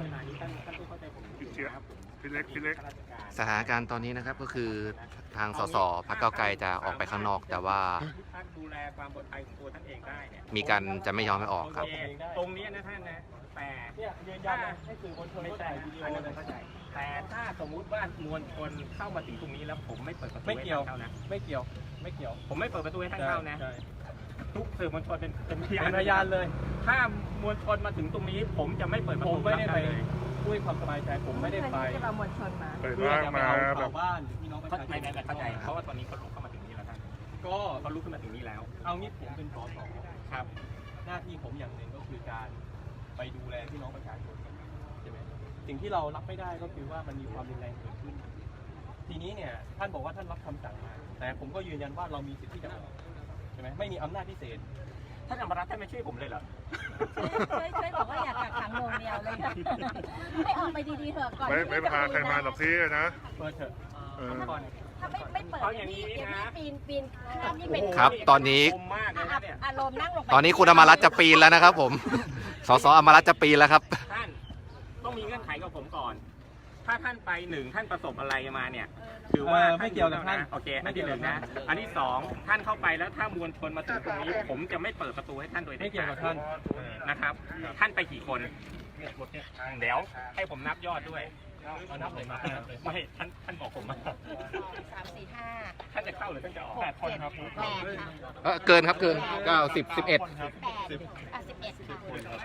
เวลานี้ท่านท่านต้องเข้าใจผมนิดนึงนะครับผมพี่เล็กพี่เล็ก ข้าราชการสถานการณ์ตอนนี้นะครับก็คือทางสสพรรคเก้าวไกลจะออกไปข้างนอก แต่ว่าท่านดูแลความปลอดภัยของตัวท่านเองได้เนี่ยมีการจะไม่ยอมให้ออกครับโอเตรงเนี้ยนะท่านนะแต่เนี่ยยืนยันนะให้สื่อมวลชนไม่เขาใช่ถ่ายวิดีโออันนั้นเลยเข้าใจ แต่ถ้าสมมุติว่ามวลชนเข้ามาถึงตรงนี้แล้วผมไม่เปิดประตูไม่ให้เกี่ยว ท่านเข้านะไม่เกี่ยว ไม่เกี่ยวผมไม่เปิดประตูให้ท่านเข้านะ ใช่ ทุกสื่อมวลชนเป็นเป็นพเป็ยานนพยานเลย ถ้ามวลชนมาถึงตรงนี้ ผมจะไม่เปิดประผตูมไม่ได้ไปรับเลยด้วยความสบายใจผมไม่ได้ไปจะเอามวลชนมา เปิดเพื่อร่างจะไปมาเอาแบชาบ วบ้านหรือพี่น้องประเข้าชาชใจนเข้าใจเพราะว่าตอนนี้เขาลุกเข้ามาถึงนี่แล้วท่านก็เขาลุกขึ้นมาถึงนี่แล้วเอางี้ผมเป็นสสครับ หน้าที่ผมอย่างหนึ่งก็คือการไปดูแลพี่น้องประชาชนใช่ไหมสิ่งที่เรารับไม่ได้ก็คือว่ามันมีความรุนแรงเกิดขึ้น ทีนี้เนี่ยท่านบอกว่าท่านรับคำสั่งมา แต่ผมก็ยืนยันว่าเรามีสิทธิ์ที่จะออก ใช่ไหมไม่มีอำนาจพิเศษท่านอมรัตน์ท่านไม่ช่วยผมเลยเหรอ ช่วยช่วยบอกว่าอยากกักขังโรงเดียวเลยค่ะให้ออกไปดีๆเถอะก่อนไม่ที่ไม่พาใครมาหรอกพี่นะเปิดเถอะเออ ก่อน ถ้าไม่ไม่เปิดเอาอย่างนี้นี้นะปีนปีนข้ามนี่เป็นครับตอนนี้คมมากเลยนะเนี่ยอารมณ์นั่งลงไปตอนนี้คุณอมรัตน์จะปีนแล้วนะครับผม สสอมรัตน์จะปีนแล้วครับ ท่านต้องมีเงื่อนไขกับผมก่อน ถ้าท่านไปหนึ่งท่านประสบอะไรมาเนี่ยถือว่าเออไม่เกี่ยวกับท่านโอเคอัไม่นเกี่ที่ยวหกับนึ่งนะท่าน อันที่สองท่านเข้าไปแล้วถ้ามวลชนมาถึงตรงนี้ ผมจะไม่เปิดประตูให้ท่านโดยไม่เด็ดเกี่ยวขากัดบท่าน นะครับ ท่านไปกี่คน เดี๋ยวให้ผมนับยอดด้วย เอานับเลยมานับเลย ไม่ ท่านท่านบอกผมมาสองสามสี่ห้าท่านจะเข้าหรือท่านจะออกหกเจ็ดแปดค่ะเออเกินครับเกินเก้าสิบสิบเอ็ด แปดอะสิบเอ็ดค่ะ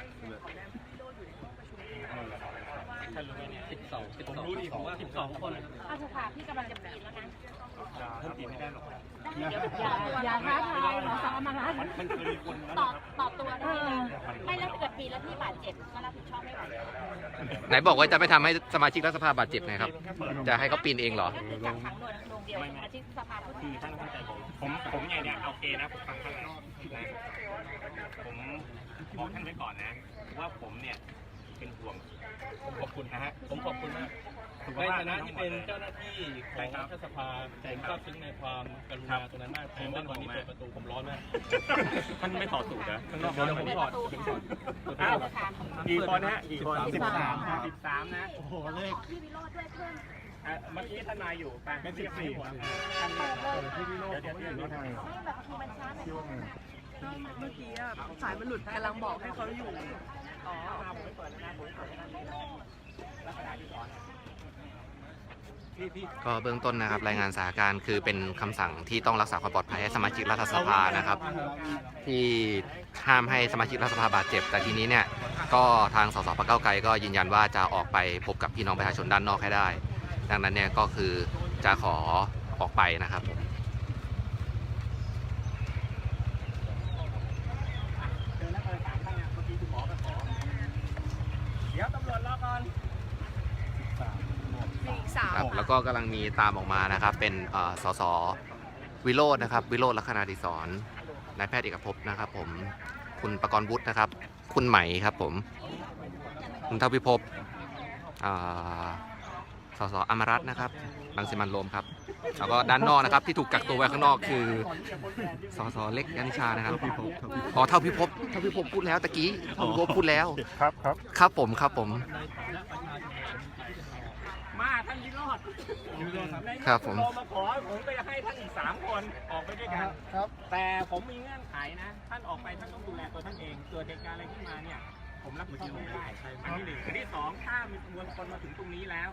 ท่านรู้ไหมเนี่ย สิบสองผม รู้ดีผมว่าสิบสองคนเอาเถอะค่ะพี่กำลังจะปีนแล้วนะ ท่านตีไม่ได้หรอกอย่าอย่าท้าทายหรอสอมารัมันมันเคยมีคนนั้นตอบตอบตัวได้นะไม่แล้วถ้าเกิดปีนแล้วพี่บาดเจ็บก็รับผิดชอบไม่ไหวไหนบอกว่าจะไม่ทำให้สมาชิกรัฐสภาบาดเจ็บไงครับ จะให้เขาปีนเองเหรอ ก็คือกักขังหน่วยโรงเดียวอาชีพสภาผู้คือท่านเข้าใจผมผมผมเนี่ยเนี่ยโอเคนะผมฟังท่านแล้วนะผมบอกท่านไว้ก่อนนะ ว่าผมเนี่ยเป็นห่วง ผมขอบคุณนะฮะผมขอบคุณมาก สุขในภาพฐานะที่เป็นเจ้าหน้าที่ของรัฐสภาผมทราบซึ้งในความกรุณาตรงนั้นมากแต่ว่าวันนี้เปิดประตูผมร้อนมากท่านไม่ถอดสูตรนะข้างนอกเดี๋ยวผมถอดเดี๋ยวผมถอดอ้าว กี่คนฮะกี่คนสิบสามสิบสามนะโอ้โหเลขพี่วิโรจน์ด้วยเพิ่มอะเมื่อกี้ท่านนายอยู่ไปเป็นสิบสี่ท่านที่พี่โลกเดี๋ยวเดี๋ยวเดี๋ยวไม่แบบบางทีมันช้าหน่อย เมื่อกี้อะสายมันหลุดกำลังบอกให้เขาอยู่ อ๋อ ก็เบื้องต้นนะครับรายงานสถานการณ์คือเป็นคำสั่งที่ต้องรักษาความปลอดภัยให้สมาชิกรัฐสภานะครับ ที่ห้ามให้สมาชิกรัฐสภาบาดเจ็บ แต่ทีนี้เนี่ยก็ทางสสพรรคเก้าวไกลก็ยืนยันว่าจะออกไปพบกับพี่น้องประชาชนด้านนอกให้ได้ ดังนั้นเนี่ยก็คือจะขอออกไปนะครับผม เดินแล้วเออถามท่านนะเมื่อกี้คุณหมอก็ขอเดี๋ยวตำรวจรอก่อน สามครับแล้วก็กำลังมีตามออกมานะครับ เป็นเอ่อสสวิโรจน์นะครับ วิโรจน์ลักษณะดิศรนายแพทย์เอกภพนะครับ ผมคุณประกรณ์วุฒินะครับ คุณไหมครับ ผม คุณเท่าพิภพอ่าสสอมรัตน์นะครับรังสิมันต์โรมครับ แล้วก็ด้านนอกนะครับ ที่ถูกกักตัวไว้ข้างนอกคือสสเล็กยานิชานะครับอ๋อเท่าพิภพเท่าพิภพพูดแล้วตะกี้เท่าพิภพพูดแล้ว ครับครับ ครับผมครับผม มาท่านวิโรจน์ครับผม โทรมาขอผมไปให้ท่านอีกสามคนออกไปด้วยกัน ครับ แต่ผมมีเงื่อนไขนะ ท่านออกไปท่านต้องดูแลตัวท่านเองเกิดเหตุการณ์อะไรขึ้นมาเนี่ย ผมรับผิดชอบไม่ได้อันที่หนึ่งอันที่สองถ้ามีมวลชนมาถึงตรงนี้แล้ว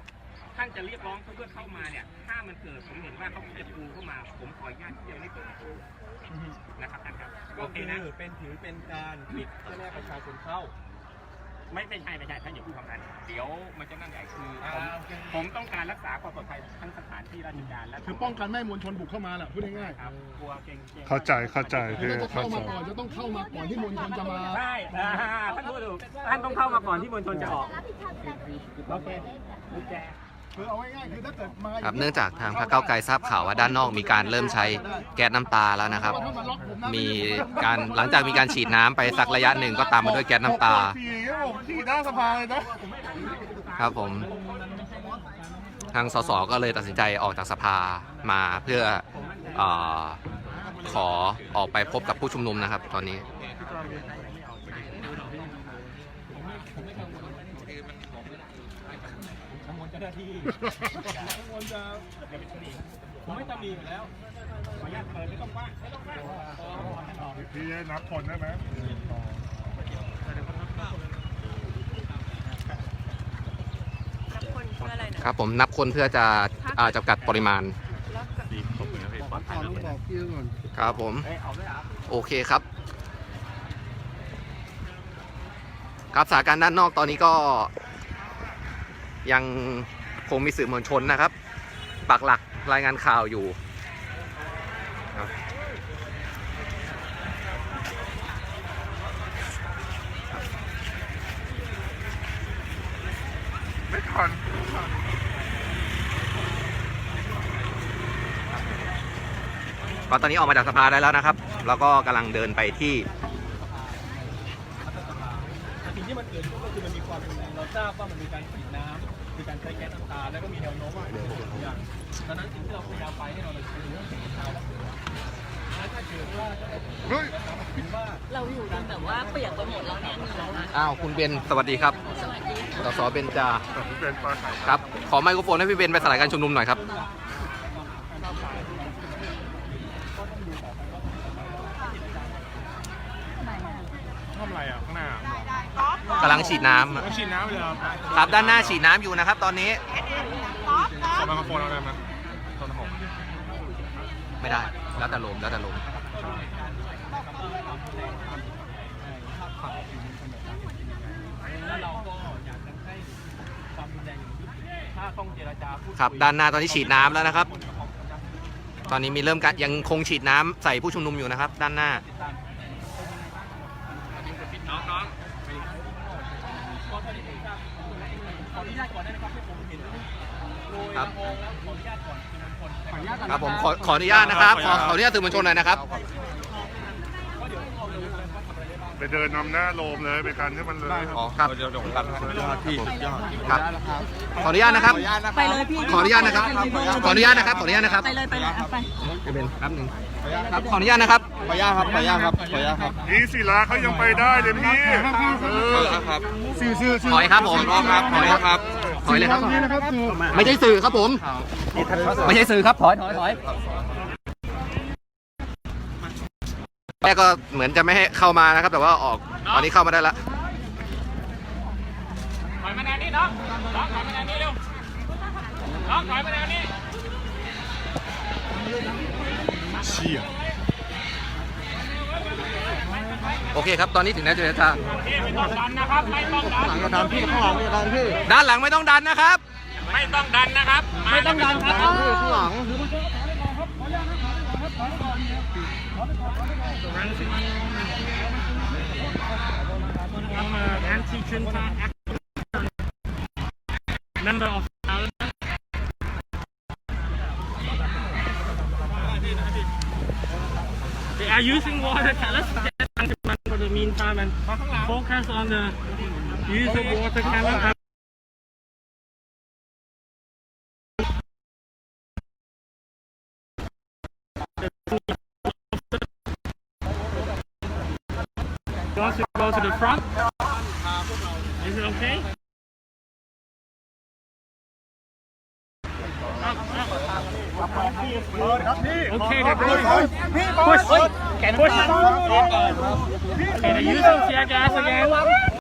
ท่านจะเรียกร้องเพื่อเข้ามาเนี่ย ถ้ามันเกิดผมเห็นว่าเขาจะปูเข้ามา ผมขออนุญาตที่จะไม่เปิดประตูนะครับท่านครับก็โอเคคือนะเป็นถือเป็นการปิดเพื่อให้ประชาชนเข้า ไม่ไม่ใช่ไม่ใช่ท่านอย่าพูดคำนั้นเดี๋ยวมันจะนั่นใหญ่คือผมอ่าโอเค ผมต้องการรักษาความปลอดภัยทั้งสถานที่ราชการและคือป้องกันไม่ให้มวลชนบุกเข้ามาแหละพูดง่ายครับกลัวเกรงกลัวเข้าใจเข้าใจๆพี่แล้วจะเข้าเข้าใจมาก่อนจะต้องเข้ามาก่อนที่มวลชนจะมา ใช่อ่าท่านพูดถูกท่านต้องเข้ามาก่อนที่มวลชนจะออก รับผิดชอบดูแลตัวเอง โอเคกุญแจ คือเอาง่ายๆคือถ้าเกิดมาครับเนื่องจากทางพรรคเก้าวไกลทราบข่าวว่าด้านนอกมีการเริ่มใช้แก๊สน้ำตาแล้วนะครับถ้ามาล็อกผมนะมีการหลังจากมีการฉีดน้ำไปสักระยะหนึ่งก็ตามมาด้วยแก๊สน้ำตาทีผมที่หน้าสภาเลยนะ ครับผม ทางสสก็เลยตัดสินใจออกจากสภามาเพื่อเออขอออกไปพบกับผู้ชุมนุมนะครับ ตอนนี้ จ้าหน้าที่กังวลจะอย่าไปตำหนิผมไม่ตำหนิอยู่แล้วขออนุญาตเปิดไม่ต้องกว้างไม่ต้องกว้างพี่นับคนได้ไหมคนเพื่ออะไรนะ ครับผมนับคนเพื่อจะอ่าจำกัดปริมาณครับผมโอเคครับ ครับสถานการณ์ด้านนอกตอนนี้ก็ ยังคงมีสื่อมวลชนนะครับ ปักหลักรายงานข่าวอยู่ ไม่ทันก็ตอนนี้ออกมาจากสภาได้แล้วนะครับ แล้วก็กำลังเดินไปที่สิ่งที่มันเกิดก็คือมันมีความรุนแรงเราทราบว่ามันมีการ ฉีดน้ำมีการใช้แก๊สน้ำตาแล้วก็มีแนวโน้มว่าจะเกิดอย่างดังนั้นสิ่งที่เราพยายามไปให้เราเลยคือเรื่องสิ่งที่เราและถ้าเกิดว่าเจ้าหน้าที่เฮ้ยเห็นว่าเราอยู่กันแบบว่าเปียกไปหมดแล้วเนี่ยเหงื่อนะอ้าวคุณเบนสวัสดีครับสวัสดีสสเบนจาเป็นปาไข่ครับ ขอไมโครโฟนให้พี่เบนไปสลายการชุมนุมหน่อยครับ ทำอะไรอะ ข้างหน้ากำลังฉีดน้ำต้องฉีดน้ำไปเลยครับครับด้านหน้าฉีดน้ำอยู่นะครับ ตอนนี้ขอไมโครโฟนเอาได้ไหมโทรศัพท์ไม่ได้ แล้วแต่ลมแล้วแต่ลมแล้วเราก็อยากจะให้ความรุนแรงอย่างนี้ถ้าต้องเจรจาพูดยครับ ด้านหน้าตอนนี้ฉีดน้ำแล้วนะครับ ตอนนี้มีเริ่มการยังคงฉีดน้ำใส่ผู้ชุมนุมอยู่นะครับ ด้านหน้า ญาตครับผมขอขออนุญาตนะครับ ขอขออนุญาตสื่อมวลชนหน่อยนะครับ ไปเดินนำหน้าโลมเลยไปกันให้มันเลยอ๋อครับเดี๋ยวผมกันที่ครับ ขออนุญาตนะครับ ไปเลยพี่ขออนุญาตนะครับ ขออนุญาตนะครับ ขออนุญาตนะครับ ไปเลยไปเลยเอาไปพี่เบนแป๊บหนึงครับ ขออนุญาตนะครับ ขออนุญาตครับ ขออนุญาตครับ ขออนุญาตครับนี่ศิลาเขายังไปได้เลยพี่ เออครับสื่อสื่อสื่อถอยครับผมครับ ขออนุญาตครับ ถอยเลยครับนี่นะครับสื่อไม่ใช่สื่อครับผม ไม่ใช่สื่อครับ ถอยถอยถอยแรกก็เหมือนจะไม่ให้เข้ามานะครับ แต่ว่าออกตอนนี้เข้ามาได้แล้วถอยมาแนวนี้น้องน้องถอยมาแนวนี้เร็วน้องถอยมาแนวนี้เชี่ย โอเคครับ ตอนนี้ถึงแนวเจรจาพี่ไม่ต้องดันนะครับ ไม่ต้องดันดันพี่ข้างหลังดันพี่ด้านหลังไม่ต้องดันนะครับ ไม่ต้องดันนะครับ ไม่ต้องดันครับพี่ข้างหลัง meantime and focus on the use of water cannon. You want go to the front? Is it okay? โอเคเดี๋ยว push. Push. Can push. Can I use some tear gas again?